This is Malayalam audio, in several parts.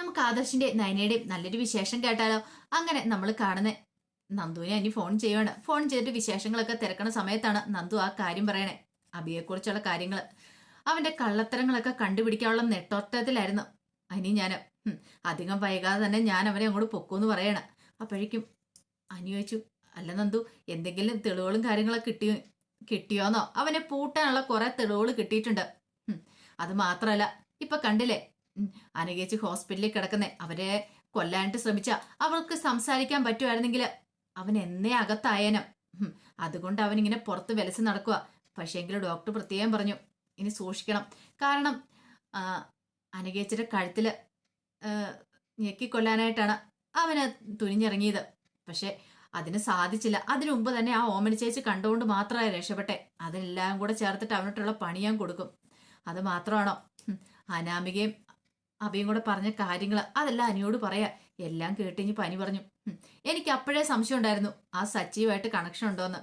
നമുക്ക് ആദർശിന്റെ നയനയുടെയും നല്ലൊരു വിശേഷം കേട്ടാലോ? അങ്ങനെ നമ്മൾ കാണുന്നേ. നന്ദുവിനെ അനി ഫോൺ ചെയ്യുവാണ്. ഫോൺ ചെയ്തിട്ട് വിശേഷങ്ങളൊക്കെ തിരക്കണ സമയത്താണ് നന്ദു ആ കാര്യം പറയണേ. അബിയെക്കുറിച്ചുള്ള കാര്യങ്ങൾ അവന്റെ കള്ളത്തരങ്ങളൊക്കെ കണ്ടുപിടിക്കാനുള്ള നെട്ടോട്ടത്തിലായിരുന്നു. അനി ഞാൻ അധികം വൈകാതെ തന്നെ ഞാൻ അവനെ അങ്ങോട്ട് പൊക്കൂന്ന് പറയണം. അപ്പോഴേക്കും അനി ചോദിച്ചു അല്ല നന്ദു എന്തെങ്കിലും തെളിവുകളും കാര്യങ്ങളൊക്കെ കിട്ടിയോ കിട്ടിയോന്നോ? അവനെ പൂട്ടാനുള്ള കുറെ തെളിവുകൾ കിട്ടിയിട്ടുണ്ട്. അത് മാത്രമല്ല ഇപ്പൊ കണ്ടില്ലേ? അനുകേച്ച് ഹോസ്പിറ്റലിൽ കിടക്കുന്നേ. അവരെ കൊല്ലാനായിട്ട് ശ്രമിച്ച. അവൾക്ക് സംസാരിക്കാൻ പറ്റുമായിരുന്നെങ്കിൽ അവൻ എന്നേ അകത്തായനം. അതുകൊണ്ട് അവൻ ഇങ്ങനെ പുറത്ത് വിലസ് നടക്കുക പക്ഷേങ്കിൽ ഡോക്ടർ പ്രത്യേകം പറഞ്ഞു ഇനി സൂക്ഷിക്കണം. കാരണം അനുകേച്ചിയുടെ കഴുത്തിൽ ആ, ഞെക്കിക്കൊല്ലാനായിട്ടാണ് അവന് തുനിഞ്ഞിറങ്ങിയത്. പക്ഷേ അതിന് സാധിച്ചില്ല. അതിനു മുമ്പ് തന്നെ ആ ഓമന ചേച്ചി കണ്ടുകൊണ്ട് മാത്രമേ രക്ഷപ്പെട്ടെ. അതെല്ലാം കൂടെ ചേർത്തിട്ട് അവനോട്ടുള്ള പണി ഞാൻ കൊടുക്കും. അത് മാത്രമാണോ? അനാമികയും അബിയും കൂടെ പറഞ്ഞ കാര്യങ്ങൾ അതെല്ലാം അനിയോട് പറയാ. എല്ലാം കേട്ടിഞ്ഞ് പനി പറഞ്ഞു. എനിക്ക് അപ്പോഴേ സംശയം ഉണ്ടായിരുന്നു. ആ സച്ചിയുമായിട്ട് കണക്ഷൻ ഉണ്ടോന്ന്.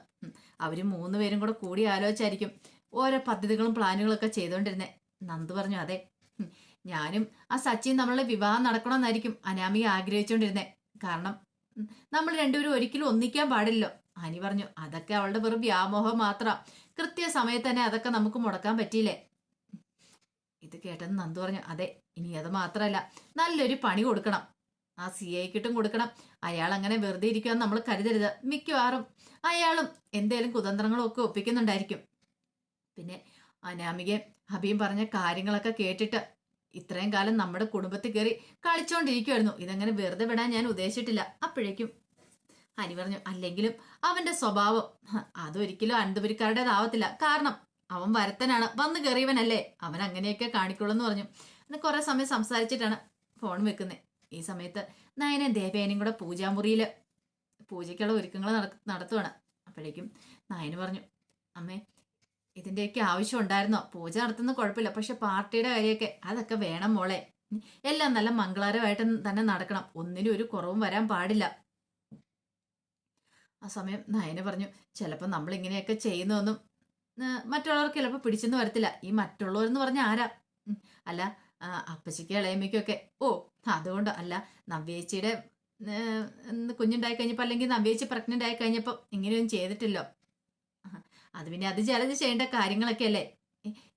അവർ മൂന്ന് പേരും കൂടെ കൂടി ആലോചിച്ചായിരിക്കും ഓരോ പദ്ധതികളും പ്ലാനുകളും ഒക്കെ ചെയ്തുകൊണ്ടിരുന്നേ നന്ദു പറഞ്ഞു അതെ. ഞാനും ആ സച്ചിയും നമ്മളുടെ വിവാഹം നടക്കണമെന്നായിരിക്കും അനാമിക ആഗ്രഹിച്ചുകൊണ്ടിരുന്നേ കാരണം നമ്മൾ രണ്ടുപേരും ഒരിക്കലും ഒന്നിക്കാൻ പാടില്ലല്ലോ. അനി പറഞ്ഞു അതൊക്കെ അവളുടെ വെറും വ്യാമോഹം മാത്രം. കൃത്യ കൃത്യസമയത്ത് തന്നെ അതൊക്കെ നമുക്ക് മുടക്കാൻ പറ്റിയില്ലേ? ഇത് കേട്ടെന്ന് നന്ദു പറഞ്ഞു അതെ ഇനി അത് മാത്രമല്ല നല്ലൊരു പണി കൊടുക്കണം. ആ സി ഐക്കിട്ടും കൊടുക്കണം. അയാൾ അങ്ങനെ വെറുതെ ഇരിക്കുമെന്ന് നമ്മൾ കരുതരുത്. മിക്കവാറും അയാളും എന്തേലും കുതന്ത്രങ്ങളും ഒക്കെ ഒപ്പിക്കുന്നുണ്ടായിരിക്കും. പിന്നെ അനാമികയും ഹബിയും പറഞ്ഞ കാര്യങ്ങളൊക്കെ കേട്ടിട്ട് ഇത്രയും കാലം നമ്മുടെ കുടുംബത്തിൽ കയറി കളിച്ചോണ്ടിരിക്കുമായിരുന്നു ഇതങ്ങനെ വെറുതെ വിടാൻ ഞാൻ ഉദ്ദേശിച്ചിട്ടില്ല. അപ്പോഴേക്കും ഹനി പറഞ്ഞു അല്ലെങ്കിലും അവന്റെ സ്വഭാവം അതൊരിക്കലും അനന്തപുരിക്കാരുടേതാവത്തില്ല കാരണം അവൻ വരത്തനാണ്. വന്ന് കയറിയവനല്ലേ അവൻ അങ്ങനെയൊക്കെ കാണിക്കുള്ളൂ എന്ന് പറഞ്ഞു. എന്നാൽ കുറെ സമയം സംസാരിച്ചിട്ടാണ് ഫോൺ വെക്കുന്നത് ഈ സമയത്ത് നയന ദേവേനയും കൂടെ പൂജാമുറിയിൽ പൂജയ്ക്കുള്ള ഒരുക്കങ്ങൾ നട- നടത്തുവാണ്. അപ്പോഴേക്കും നായന പറഞ്ഞു അമ്മേ ഇതിന്റെയൊക്കെ ആവശ്യം ഉണ്ടായിരുന്നോ? പൂജ നടത്തുന്ന കുഴപ്പമില്ല. പക്ഷെ പാർട്ടിയുടെ കാര്യമൊക്കെ അതൊക്കെ വേണം മോളെ. എല്ലാം നല്ല മംഗളകരമായിട്ട് തന്നെ നടക്കണം. ഒന്നിനും ഒരു കുറവും വരാൻ പാടില്ല. ആ സമയം നയന പറഞ്ഞു ചിലപ്പോൾ നമ്മളിങ്ങനെയൊക്കെ ചെയ്യുന്നതൊന്നും മറ്റുള്ളവർക്ക് ചിലപ്പോൾ പിടിച്ചെന്ന് വരത്തില്ല. ഈ മറ്റുള്ളവരെന്ന് പറഞ്ഞ ആരാ? അല്ല അപ്പച്ചിക്ക് ഇളയമ്മയ്ക്കൊക്കെ. ഓ അതുകൊണ്ട് അല്ല നവ്യേച്ചിയുടെ കുഞ്ഞുണ്ടായി കഴിഞ്ഞപ്പോൾ അല്ലെങ്കിൽ നവ്യേച്ചി പ്രഗ്നന്റ് ആയി കഴിഞ്ഞപ്പോൾ ഇങ്ങനെയൊന്നും ചെയ്തിട്ടില്ലോ. അത് പിന്നെ അത് ചിലത് ചെയ്യേണ്ട കാര്യങ്ങളൊക്കെ അല്ലേ?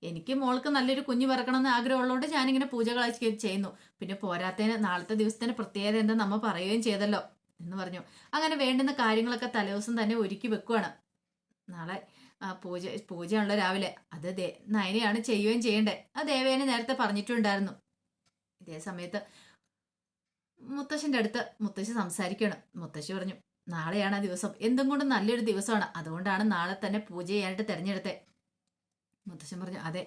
എനിക്ക് മോൾക്ക് നല്ലൊരു കുഞ്ഞ് പിറക്കണമെന്ന് ആഗ്രഹമുള്ളതുകൊണ്ട് ഞാനിങ്ങനെ പൂജകളൊക്കെ ചെയ്യുന്നു. പിന്നെ പോരാത്തതിന് നാളത്തെ ദിവസത്തിന് പ്രത്യേകത എന്താ നമ്മൾ പറയുകയും ചെയ്തല്ലോ എന്ന് പറഞ്ഞു. അങ്ങനെ വേണ്ടുന്ന കാര്യങ്ങളൊക്കെ തലേദിവസം തന്നെ ഒരുക്കി വെക്കുവാണ്. നാളെ പൂജ പൂജയാണല്ലോ രാവിലെ. അത് ദേ നയനയാണ് ചെയ്യുകയും ചെയ്യണ്ടേ. ആ ദേവേനെ നേരത്തെ പറഞ്ഞിട്ടുണ്ടായിരുന്നു. ഇതേ സമയത്ത് മുത്തശ്ശിന്റെ അടുത്ത് മുത്തശ്ശി സംസാരിക്കണം. മുത്തശ്ശി പറഞ്ഞു നാളെയാണ് ആ ദിവസം. എന്തും കൊണ്ടും നല്ലൊരു ദിവസമാണ്. അതുകൊണ്ടാണ് നാളെ തന്നെ പൂജ ചെയ്യാനായിട്ട് തിരഞ്ഞെടുത്തത് മുത്തശ്ശൻ പറഞ്ഞു അതെ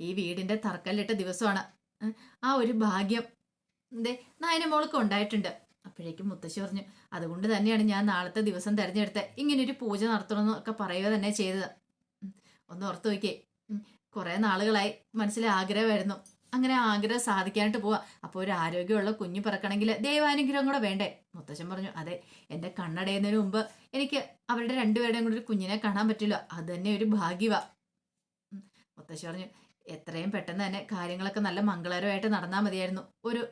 ഈ വീടിന്റെ തറക്കല്ലിട്ട ദിവസമാണ്. ആ ഒരു ഭാഗ്യം ദേ നായന മോൾക്ക് ഉണ്ടായിട്ടുണ്ട്. അപ്പോഴേക്കും മുത്തശ്ശി പറഞ്ഞു അതുകൊണ്ട് തന്നെയാണ് ഞാൻ നാളത്തെ ദിവസം തിരഞ്ഞെടുത്തത് ഇങ്ങനെ ഒരു പൂജ നടത്തണമെന്നൊക്കെ പറയുക തന്നെ ചെയ്തത്. ഒന്ന് ഓർത്ത് നോക്കിയേ. കുറെ നാളുകളായി മനസ്സിലെ ആഗ്രഹമായിരുന്നു. അങ്ങനെ ആഗ്രഹം സാധിക്കാനായിട്ട് പോവാ. അപ്പോൾ ഒരു ആരോഗ്യമുള്ള കുഞ്ഞു പിറക്കണമെങ്കിൽ ദൈവാനുഗ്രഹം കൂടെ വേണ്ടേ? മുത്തശ്ശൻ പറഞ്ഞു അതെ എന്റെ കണ്ണടയുന്നതിന് മുമ്പ് എനിക്ക് അവരുടെ രണ്ടുപേരുടെയും കൂടി ഒരു കുഞ്ഞിനെ കാണാൻ പറ്റില്ല. അത് തന്നെ ഒരു ഭാഗ്യവാ. മുത്തശ്ശി പറഞ്ഞു എത്രയും പെട്ടെന്ന് തന്നെ കാര്യങ്ങളൊക്കെ നല്ല മംഗളകരമായിട്ട് നടന്നാൽ മതിയായിരുന്നു. ഒരു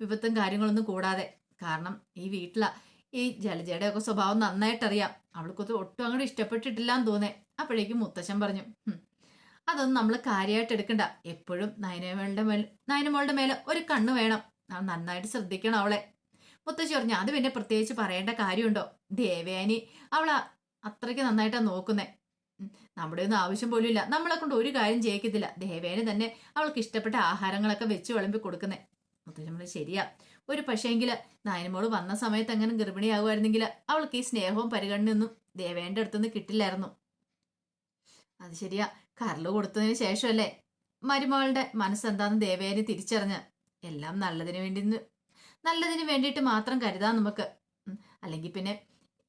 വിപത്തും കാര്യങ്ങളൊന്നും കൂടാതെ. കാരണം ഈ വീട്ടിലാ ഈ ജലജയുടെ ഒക്കെ സ്വഭാവം നന്നായിട്ടറിയാം. അവൾക്കൊത്ത് ഒട്ടും അങ്ങോട്ട് ഇഷ്ടപ്പെട്ടിട്ടില്ല എന്ന് തോന്നേ. അപ്പോഴേക്കും മുത്തശ്ശൻ പറഞ്ഞു അതൊന്നും നമ്മൾ കാര്യമായിട്ട് എടുക്കണ്ട. എപ്പോഴും നയനമോളുടെ മേൽ നയനമോളുടെ മേലെ ഒരു കണ്ണ് വേണം. നന്നായിട്ട് ശ്രദ്ധിക്കണം അവളെ. മുത്തശ്ശി പറഞ്ഞു അത് പിന്നെ പ്രത്യേകിച്ച് പറയേണ്ട കാര്യമുണ്ടോ? ദേവയാനി അവൾ അത്രയ്ക്ക് നന്നായിട്ടാണ് നോക്കുന്നേ. നമ്മുടെ ഒന്നും ആവശ്യം പോലും ഇല്ല നമ്മളെ കൊണ്ട് ഒരു കാര്യം ചെയ്യിക്കത്തില്ല ദേവേനെ തന്നെ അവൾക്ക് ഇഷ്ടപ്പെട്ട ആഹാരങ്ങളൊക്കെ വെച്ച് വിളമ്പി കൊടുക്കുന്നേ. മുത്തശ്ശൻ പറഞ്ഞു ശരിയാ. ഒരു പക്ഷേങ്കിൽ നായനമോൾ വന്ന സമയത്ത് അങ്ങനെ ഗർഭിണിയാകുമായിരുന്നെങ്കിൽ അവൾക്ക് ഈ സ്നേഹവും പരിഗണനയൊന്നും ദേവേന്റെ അടുത്തുനിന്ന് കിട്ടില്ലായിരുന്നു. അത് ശരിയാ. കരൾ കൊടുത്തതിന് ശേഷമല്ലേ മരുമകളുടെ മനസ്സെന്താന്ന് ദേവേനെ തിരിച്ചറിഞ്ഞ്. എല്ലാം നല്ലതിന് വേണ്ടി നല്ലതിന് വേണ്ടിയിട്ട് മാത്രം കരുതാം നമുക്ക്. അല്ലെങ്കിൽ പിന്നെ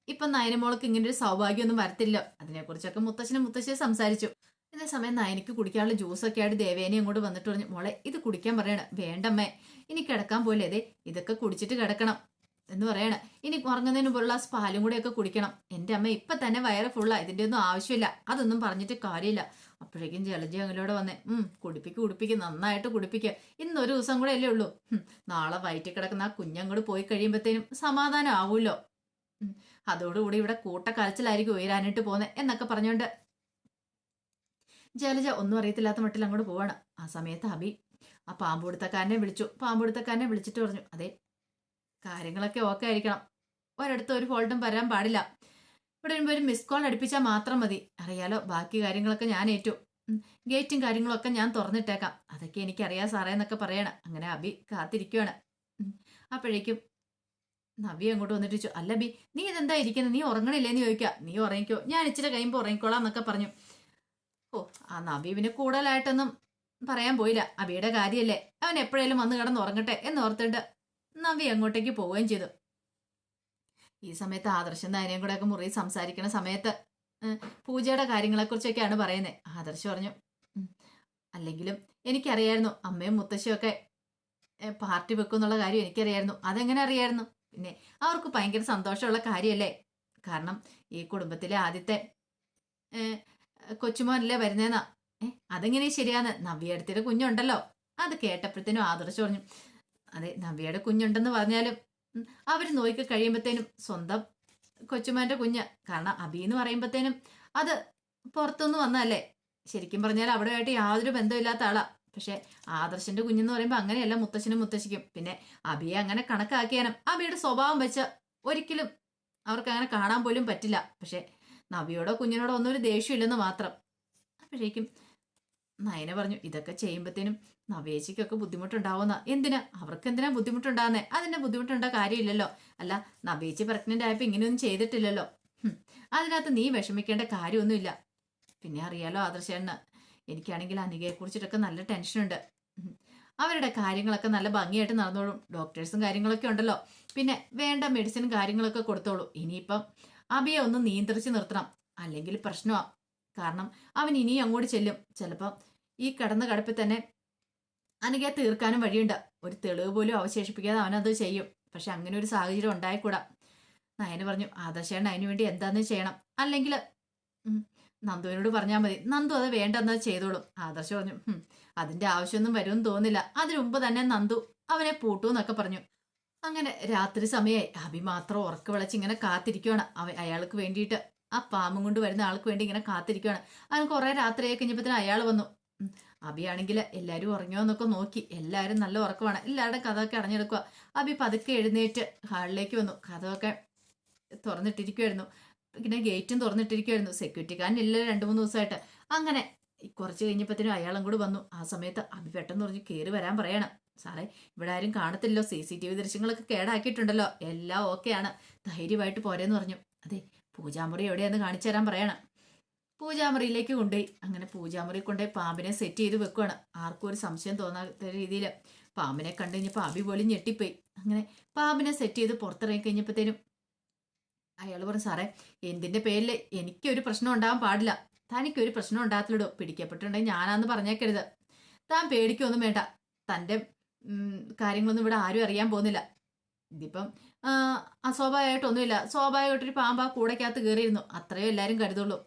ഇപ്പം നയനമോൾക്ക് ഇങ്ങനെ ഒരു സൗഭാഗ്യമൊന്നും വരത്തില്ല. അതിനെക്കുറിച്ചൊക്കെ മുത്തശ്ശനും മുത്തശ്ശിയെ സംസാരിച്ചു. ഇതേ സമയം നയനിക്ക് കുടിക്കാനുള്ള ജ്യൂസൊക്കെ ആയിട്ട് ദേവേനെ അങ്ങോട്ട് വന്നിട്ട് പറഞ്ഞു മോളെ ഇത് കുടിക്കാൻ പറയണ. വേണ്ടമ്മേ. ഇനി കിടക്കാൻ പോലെ അതെ ഇതൊക്കെ കുടിച്ചിട്ട് കിടക്കണം. എന്ന് പറയണ. ഇനി ഉറങ്ങുന്നതിന് ആ പാലും ഒക്കെ കുടിക്കണം. എന്റെ അമ്മ ഇപ്പൊ തന്നെ വയറ് ഫുള്ളാ ഇതിന്റെ ഒന്നും ആവശ്യമില്ല. അതൊന്നും പറഞ്ഞിട്ട് കാര്യമില്ല. അപ്പോഴേക്കും ജലജി അങ്ങലോടെ വന്നേ ഉം കുടിപ്പിക്ക് കുടിപ്പിക്ക്. നന്നായിട്ട് കുടിപ്പിക്കുക ഇന്നൊരു ദിവസം കൂടെ അല്ലേ ഉള്ളൂ. നാളെ വയറ്റിൽ കിടക്കുന്ന ആ കുഞ്ഞങ്ങോട് പോയി കഴിയുമ്പോഴത്തേനും സമാധാനം ആവൂല്ലോ ഉം, അതോടുകൂടി ഇവിടെ കൂട്ടക്കലച്ചിലായിരിക്കും ഉയരാനായിട്ട് പോന്നെ എന്നൊക്കെ പറഞ്ഞുകൊണ്ട് ജലജ ഒന്നും അറിയത്തില്ലാത്ത മട്ടിൽ അങ്ങോട്ട് പോവാണ്. ആ സമയത്ത് അബി ആ പാമ്പുടുത്തക്കാരനെ വിളിച്ചു. പാമ്പുടുത്തക്കാരനെ വിളിച്ചിട്ട് പറഞ്ഞു അതെ കാര്യങ്ങളൊക്കെ ഓക്കെ ആയിരിക്കണം. ഒരിടത്ത് ഒരു ഫോൾട്ടും വരാൻ പാടില്ല. ഇവിടെ വരുമ്പോൾ ഒരു മിസ് കോൾ അടുപ്പിച്ചാൽ മാത്രം മതി. അറിയാലോ ബാക്കി കാര്യങ്ങളൊക്കെ ഞാൻ ഏറ്റു. ഗേറ്റും കാര്യങ്ങളൊക്കെ ഞാൻ തുറന്നിട്ടേക്കാം. അതൊക്കെ എനിക്കറിയാം സാറേ എന്നൊക്കെ പറയണം. അങ്ങനെ അബി കാത്തിരിക്കുവാണ്. അപ്പോഴേക്കും നവി അങ്ങോട്ട് വന്നിട്ട് ചോദിച്ചു അല്ല ബി നീ ഇതെന്താ ഇരിക്കുന്നത് നീ ഉറങ്ങണില്ലേന്ന് ചോദിക്കുക നീ ഉറങ്ങിക്കോ. ഞാൻ ഇച്ചിരി കഴിയുമ്പോൾ ഉറങ്ങിക്കോളാം എന്നൊക്കെ പറഞ്ഞു. ഓ ആ പിന്നെ കൂടുതലായിട്ടൊന്നും പറയാൻ പോയില്ല. അബിയുടെ കാര്യമല്ലേ അവൻ എപ്പോഴേലും വന്ന് കിടന്ന് ഉറങ്ങട്ടെ എന്ന് ഓർത്തിട്ട് നവ്യ അങ്ങോട്ടേക്ക് പോവുകയും ചെയ്തു. ഈ സമയത്ത് ആദർശം നായനെയും കൂടെ ഒക്കെ മുറി സംസാരിക്കുന്ന സമയത്ത് പൂജയുടെ കാര്യങ്ങളെക്കുറിച്ചൊക്കെയാണ് പറയുന്നത് ആദർശ് പറഞ്ഞു "ഉം, അല്ലെങ്കിലും എനിക്കറിയായിരുന്നു അമ്മയും മുത്തശ്ശിയൊക്കെ പാർട്ടി വെക്കും എന്നുള്ള കാര്യം എനിക്കറിയായിരുന്നു. അതെങ്ങനെ അറിയായിരുന്നു? പിന്നെ അവർക്ക് ഭയങ്കര സന്തോഷമുള്ള കാര്യമല്ലേ കാരണം ഈ കുടുംബത്തിലെ ആദ്യത്തെ കൊച്ചുമോനല്ലേ വരുന്നേന്നാ. ഏ അതെങ്ങനെ ശരിയാന്ന്? നവ്യയുടെ കുഞ്ഞുണ്ടല്ലോ. അത് കേട്ടപ്പോഴത്തേനും ആദർശ് പറഞ്ഞു അതെ നവ്യയുടെ കുഞ്ഞുണ്ടെന്ന് പറഞ്ഞാലും അവർ നോക്കി കഴിയുമ്പോഴത്തേനും സ്വന്തം കൊച്ചുമാന്റെ കുഞ്ഞ്. കാരണം അബി എന്ന് പറയുമ്പോഴത്തേനും അത് പുറത്തുനിന്ന് വന്നതല്ലേ. ശരിക്കും പറഞ്ഞാൽ അവിടെയായിട്ട് യാതൊരു ബന്ധമില്ലാത്ത ആളാ. പക്ഷെ ആദർശന്റെ കുഞ്ഞെന്ന് പറയുമ്പോൾ അങ്ങനെയല്ല മുത്തശ്ശനും മുത്തശ്ശിക്കും. പിന്നെ അബിയെ അങ്ങനെ കണക്കാക്കിയാനും അബിയുടെ സ്വഭാവം വെച്ച് ഒരിക്കലും അവർക്ക് അങ്ങനെ കാണാൻ പോലും പറ്റില്ല. പക്ഷെ നവിയോടോ കുഞ്ഞിനോടോ ഒന്നും ഒരു ദേഷ്യമില്ലെന്ന് മാത്രം. അപ്പോഴേക്കും നയന പറഞ്ഞു ഇതൊക്കെ ചെയ്യുമ്പോഴത്തേനും നവേശിക്കൊക്കെ ബുദ്ധിമുട്ടുണ്ടാവുന്ന എന്തിനാ? അവർക്ക് എന്തിനാ ബുദ്ധിമുട്ടുണ്ടാകുന്നേ അതിന്റെ ബുദ്ധിമുട്ടുണ്ട കാര്യമില്ലല്ലോ. അല്ല നവേച്ചി പ്രഗ്നന്റ് ആയപ്പോ ഇങ്ങനെയൊന്നും ചെയ്തിട്ടില്ലല്ലോ. അതിനകത്ത് നീ വിഷമിക്കേണ്ട കാര്യമൊന്നുമില്ല. പിന്നെ അറിയാലോ ആദർശേണ്ണ എനിക്കാണെങ്കിൽ അനികയെ കുറിച്ചിട്ടൊക്കെ നല്ല ടെൻഷനുണ്ട്. അവരുടെ കാര്യങ്ങളൊക്കെ നല്ല ഭംഗിയായിട്ട് നടന്നോളും. ഡോക്ടേഴ്സും കാര്യങ്ങളൊക്കെ ഉണ്ടല്ലോ. പിന്നെ വേണ്ട മെഡിസിനും കാര്യങ്ങളൊക്കെ കൊടുത്തോളൂ. ഇനിയിപ്പം അബിയെ ഒന്ന് നിയന്ത്രിച്ചു നിർത്തണം. അല്ലെങ്കിൽ പ്രശ്നമാ. കാരണം അവൻ ഇനിയും അങ്ങോട്ട് ചെല്ലും. ചിലപ്പോൾ ഈ കടന്ന കടപ്പിൽ തന്നെ അനഘയെ തീർക്കാനും വഴിയുണ്ട്. ഒരു തെളിവ് പോലും അവശേഷിപ്പിക്കാതെ അവനത് ചെയ്യും. പക്ഷെ അങ്ങനെ ഒരു സാഹചര്യം ഉണ്ടായിക്കൂടാ. നയന് പറഞ്ഞു ആദർശേണ്ണ അതിനു വേണ്ടി എന്താന്ന് ചെയ്യണം? അല്ലെങ്കിൽ നന്ദുവിനോട് പറഞ്ഞാൽ മതി. നന്ദു അത് വേണ്ടെന്ന് ചെയ്തോളും. ആദർശ് പറഞ്ഞു അതിന്റെ ആവശ്യമൊന്നും വരുമെന്ന് തോന്നില്ല അതിനു മുമ്പ് തന്നെ നന്ദു അവനെ പൂട്ടു എന്നൊക്കെ പറഞ്ഞു. അങ്ങനെ രാത്രി സമയമായി അഭി മാത്രം ഉറക്ക വിളച്ച് ഇങ്ങനെ കാത്തിരിക്കുവാണ്. അവ അയാൾക്ക് വേണ്ടിയിട്ട്. ആ പാമ്പും കൊണ്ട് വരുന്ന ആൾക്ക് വേണ്ടി ഇങ്ങനെ കാത്തിരിക്കുവാണ്. അവൻ കുറെ രാത്രിയായി കഴിഞ്ഞപ്പോഴത്തേന് അയാൾ വന്നു. അബിയാണെങ്കിൽ എല്ലാവരും ഉറങ്ങിയോ എന്നൊക്കെ നോക്കി. എല്ലാവരും നല്ല ഉറക്കമാണ്. എല്ലാവരുടെ കഥയൊക്കെ അടഞ്ഞെടുക്കുക അബി പതുക്കെ എഴുന്നേറ്റ് ഹാളിലേക്ക് വന്നു. കഥയൊക്കെ തുറന്നിട്ടിരിക്കുമായിരുന്നു പിന്നെ ഗേറ്റും തുറന്നിട്ടിരിക്കുമായിരുന്നു സെക്യൂരിറ്റിക്കാരനില്ല രണ്ട് മൂന്ന് ദിവസമായിട്ട്. അങ്ങനെ കുറച്ച് കഴിഞ്ഞപ്പോഴത്തേനും അയാളും കൂടി വന്നു. ആ സമയത്ത് അബി പെട്ടെന്ന് പറഞ്ഞ് കയറി വരാൻ പറയണം. സാറേ ഇവിടെ ആരും കാണത്തില്ലോ സി സി ടി വി ദൃശ്യങ്ങളൊക്കെ കേടാക്കിയിട്ടുണ്ടല്ലോ. എല്ലാം ഓക്കെയാണ്. ധൈര്യമായിട്ട് പോരെന്ന് പറഞ്ഞു. അതെ പൂജാമുറി എവിടെയാന്ന് കാണിച്ചു തരാൻ പറയണം. പൂജാമുറിയിലേക്ക് കൊണ്ടുപോയി. അങ്ങനെ പൂജാമുറി കൊണ്ടുപോയി പാമ്പിനെ സെറ്റ് ചെയ്ത് വെക്കുവാണ്. ആർക്കും ഒരു സംശയം തോന്നാത്ത രീതിയിൽ പാമ്പിനെ കണ്ടു കഴിഞ്ഞപ്പോൾ അബി പോലും ഞെട്ടിപ്പോയി. അങ്ങനെ പാമ്പിനെ സെറ്റ് ചെയ്ത് പുറത്തിറങ്ങി കഴിഞ്ഞപ്പോഴത്തേനും അയാൾ പറഞ്ഞു സാറേ എന്തിന്റെ പേരിൽ എനിക്കൊരു പ്രശ്നം ഉണ്ടാവാൻ പാടില്ല. തനിക്കൊരു പ്രശ്നം ഉണ്ടാകത്തില്ലടോ. പിടിക്കപ്പെട്ടുണ്ടെങ്കിൽ ഞാനാന്ന് പറഞ്ഞേക്കരുത്. താൻ പേടിക്കൊന്നും വേണ്ട. തന്റെ കാര്യങ്ങളൊന്നും ഇവിടെ ആരും അറിയാൻ പോകുന്നില്ല. ഇതിപ്പം അസ്വാഭാവികമായിട്ടൊന്നുമില്ല. സ്വാഭാവികമായിട്ടൊരു പാമ്പ് ആ കൂടക്കകത്ത് കയറിയിരുന്നു. അത്രയും എല്ലാവരും കരുതുള്ളൂ.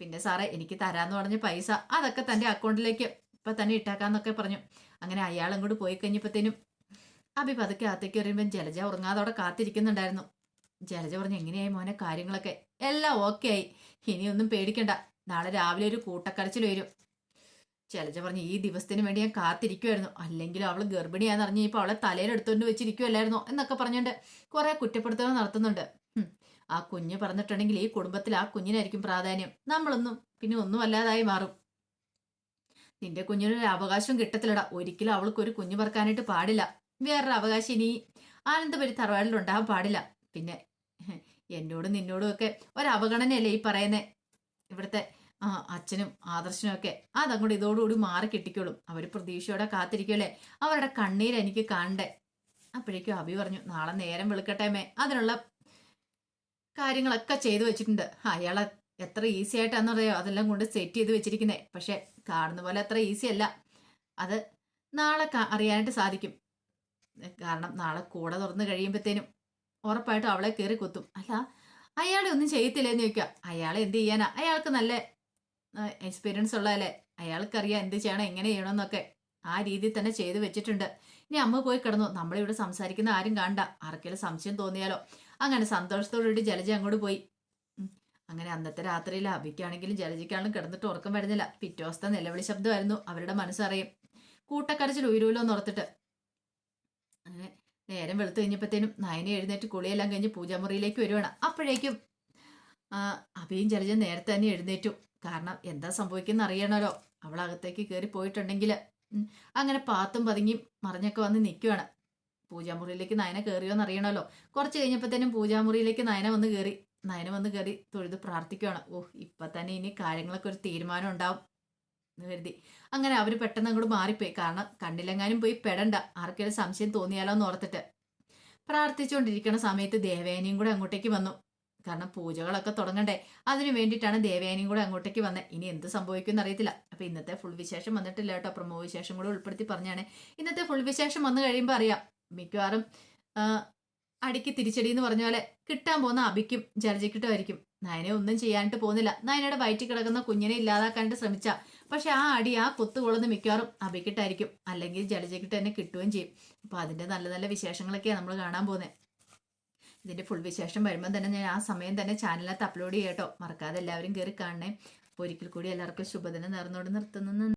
പിന്നെ സാറേ എനിക്ക് തരാന്ന് പറഞ്ഞ പൈസ അതൊക്കെ തന്റെ അക്കൗണ്ടിലേക്ക് ഇപ്പം തന്നെ ഇട്ടാക്കാന്നൊക്കെ പറഞ്ഞു. അങ്ങനെ അയാളും കൂടി പോയി കഴിഞ്ഞപ്പോഴത്തേനും അബി പതുക്കെ അകത്തേക്ക് വരുമ്പം ജലജ ഉറങ്ങാതെ അവിടെ കാത്തിരിക്കുന്നുണ്ടായിരുന്നു. ജലജ പറഞ്ഞു എങ്ങനെയായി മോനെ കാര്യങ്ങളൊക്കെ? എല്ലാം ഓക്കെ ആയി. ഇനിയൊന്നും പേടിക്കണ്ട. നാളെ രാവിലെ ഒരു കൂട്ടക്കരച്ചിൽ വരും. ജലജ പറഞ്ഞു ഈ ദിവസത്തിന് വേണ്ടി ഞാൻ കാത്തിരിക്കുമായിരുന്നു അല്ലെങ്കിൽ അവൾ ഗർഭിണിയാന്ന് ഇപ്പൊ അവളെ തലയിലെടുത്തോണ്ട് വെച്ചിരിക്കുമല്ലായിരുന്നോ എന്നൊക്കെ പറഞ്ഞുകൊണ്ട് കുറെ കുറ്റപ്പെടുത്തലുകൾ നടത്തുന്നുണ്ട്. ആ കുഞ്ഞ് പറഞ്ഞിട്ടുണ്ടെങ്കിൽ ഈ കുടുംബത്തിൽ ആ കുഞ്ഞിനായിരിക്കും പ്രാധാന്യം. നമ്മളൊന്നും പിന്നെ ഒന്നും അല്ലാതായി മാറും. നിന്റെ കുഞ്ഞിനൊരു അവകാശം കിട്ടത്തില്ലടാ. ഒരിക്കലും അവൾക്ക് ഒരു കുഞ്ഞു പറക്കാനായിട്ട് പാടില്ല. വേറൊരു അവകാശം ഇനി ആനന്ദപുരി തറവാടിൽ ഉണ്ടാവാൻ പാടില്ല. പിന്നെ എന്നോടും നിന്നോടും ഒക്കെ ഒരവഗണനയല്ലേ ഈ പറയുന്നേ? ഇവിടുത്തെ ആ, അച്ഛനും ആദർശനും ഒക്കെ അതങ്ങോട്ട് ഇതോടുകൂടി മാറി കിട്ടിക്കോളും. അവർ പ്രതീക്ഷയോടെ കാത്തിരിക്കുമല്ലേ അവരുടെ കണ്ണീര് എനിക്ക് കാണണ്ടേ? അപ്പോഴേക്കും അഭി പറഞ്ഞു നാളെ നേരം വെളുക്കട്ടെ മേ അതിനുള്ള കാര്യങ്ങളൊക്കെ ചെയ്തു വെച്ചിട്ടുണ്ട്. അയാളെ എത്ര ഈസി ആയിട്ടാണെന്നറിയോ? അതെല്ലാം കൊണ്ട് സെറ്റ് ചെയ്ത് വെച്ചിരിക്കുന്നേ. പക്ഷെ കാണുന്ന പോലെ അത്ര ഈസി അല്ല. അത് നാളെ അറിയാനായിട്ട് സാധിക്കും. കാരണം നാളെ കൂടെ തുറന്ന് കഴിയുമ്പോഴത്തേനും ഉറപ്പായിട്ടും അവളെ കയറി കുത്തും. അല്ല അയാളെ ഒന്നും ചെയ്യത്തില്ലെന്ന് ചോദിക്കുക അയാളെ എന്ത് ചെയ്യാനാ? അയാൾക്ക് നല്ല എക്സ്പീരിയൻസ് ഉള്ളതല്ലേ? അയാൾക്കറിയാം എന്ത് ചെയ്യണം എങ്ങനെ ചെയ്യണമെന്നൊക്കെ. ആ രീതിയിൽ തന്നെ ചെയ്തു വെച്ചിട്ടുണ്ട്. ഇനി അമ്മ പോയി കിടന്നു. നമ്മളിവിടെ സംസാരിക്കുന്ന ആരും കാണണ്ട. ആർക്കെങ്കിലും സംശയം തോന്നിയാലോ? അങ്ങനെ സന്തോഷത്തോടുകൂടി ജലജ അങ്ങോട്ട് പോയി. അങ്ങനെ അന്നത്തെ രാത്രിയിൽ അബിക്കാണെങ്കിലും ജലജയ്ക്കാണെങ്കിലും കിടന്നിട്ട് ഉറക്കം വരുന്നില്ല. പിറ്റേ ദിവസത്തെ നിലവിളി ശബ്ദമായിരുന്നു. അവരുടെ മനസ്സറിയും. കൂട്ടക്കരച്ചിൽ ഉയരൂലോ എന്ന് അങ്ങനെ നേരം വെളുത്തു കഴിഞ്ഞപ്പോഴത്തേനും നയനെ എഴുന്നേറ്റ് കുളിയെല്ലാം കഴിഞ്ഞ് പൂജാമുറിയിലേക്ക് വരുവാണ്. അപ്പോഴേക്കും അബിയും ജലജ നേരത്തെ തന്നെ എഴുന്നേറ്റു. കാരണം എന്താ സംഭവിക്കുന്ന അറിയണല്ലോ അവൾ അകത്തേക്ക് കയറി പോയിട്ടുണ്ടെങ്കിൽ അങ്ങനെ പാത്തും പതുങ്ങിയും മറിഞ്ഞൊക്കെ വന്ന് നിൽക്കുവാണ് പൂജാമുറിയിലേക്ക് നയന കയറിയോന്ന് അറിയണമല്ലോ കുറച്ച് കഴിഞ്ഞപ്പോഴത്തേനും പൂജാമുറിയിലേക്ക് നയന വന്ന് കയറി നയന വന്ന് കയറി തൊഴുത് പ്രാർത്ഥിക്കുകയാണ് ഓഹ് ഇപ്പൊ തന്നെ ഇനി കാര്യങ്ങളൊക്കെ ഒരു തീരുമാനം ഉണ്ടാവും എന്ന് കരുതി. അങ്ങനെ അവർ പെട്ടെന്ന് അങ്ങോട്ട് മാറിപ്പോയി. കാരണം കണ്ണിലെങ്ങാനും പോയി പെടണ്ട. ആർക്കെങ്കിലും സംശയം തോന്നിയാലോ എന്ന് ഓർത്തിട്ട് പ്രാർത്ഥിച്ചുകൊണ്ടിരിക്കുന്ന സമയത്ത് ദേവേനയും കൂടെ അങ്ങോട്ടേക്ക് വന്നു. കാരണം പൂജകളൊക്കെ തുടങ്ങണ്ടേ. അതിനു വേണ്ടിയിട്ടാണ് ദേവയാനിയും കൂടെ അങ്ങോട്ടേക്ക് വന്നത് ഇനി എന്ത് സംഭവിക്കും അറിയത്തില്ല. അപ്പൊ ഇന്നത്തെ ഫുൾ വിശേഷം വന്നിട്ടില്ല കേട്ടോ. പ്രമോ വിശേഷം കൂടെ ഉൾപ്പെടുത്തി പറഞ്ഞാണ്. ഇന്നത്തെ ഫുൾ വിശേഷം വന്നു കഴിയുമ്പോൾ അറിയാം. മിക്കവാറും അടിക്ക് തിരിച്ചടി എന്ന് പറഞ്ഞ പോലെ കിട്ടാൻ പോകുന്ന അബിക്കും ജർജിക്കിട്ടുമായിരിക്കും നയനെ ഒന്നും ചെയ്യാനിട്ട് പോകുന്നില്ല. നയനയുടെ വയറ്റിൽ കിടക്കുന്ന കുഞ്ഞിനെ ഇല്ലാതാക്കാനായിട്ട് ശ്രമിച്ച. പക്ഷെ ആ അടി ആ കൊത്തു കൊള്ളുന്ന മിക്കവാറും അബിക്കിട്ടായിരിക്കും. അല്ലെങ്കിൽ ജലജക്കിട്ട് തന്നെ കിട്ടുകയും ചെയ്യും. അപ്പൊ അതിന്റെ നല്ല നല്ല വിശേഷങ്ങളൊക്കെയാണ് നമ്മൾ കാണാൻ പോകുന്നത് ഇതിന്റെ ഫുൾ വിശേഷം വരുമ്പോൾ തന്നെ ഞാൻ ആ സമയം തന്നെ ചാനലിനകത്ത് അപ്ലോഡ് ചെയ്യട്ടോ. മറക്കാതെ എല്ലാവരും കയറി കാണണേ. അപ്പോൾ ഒരിക്കൽ കൂടി എല്ലാവർക്കും ശുഭദിനം നേർന്നോട് നിർത്തുന്നു.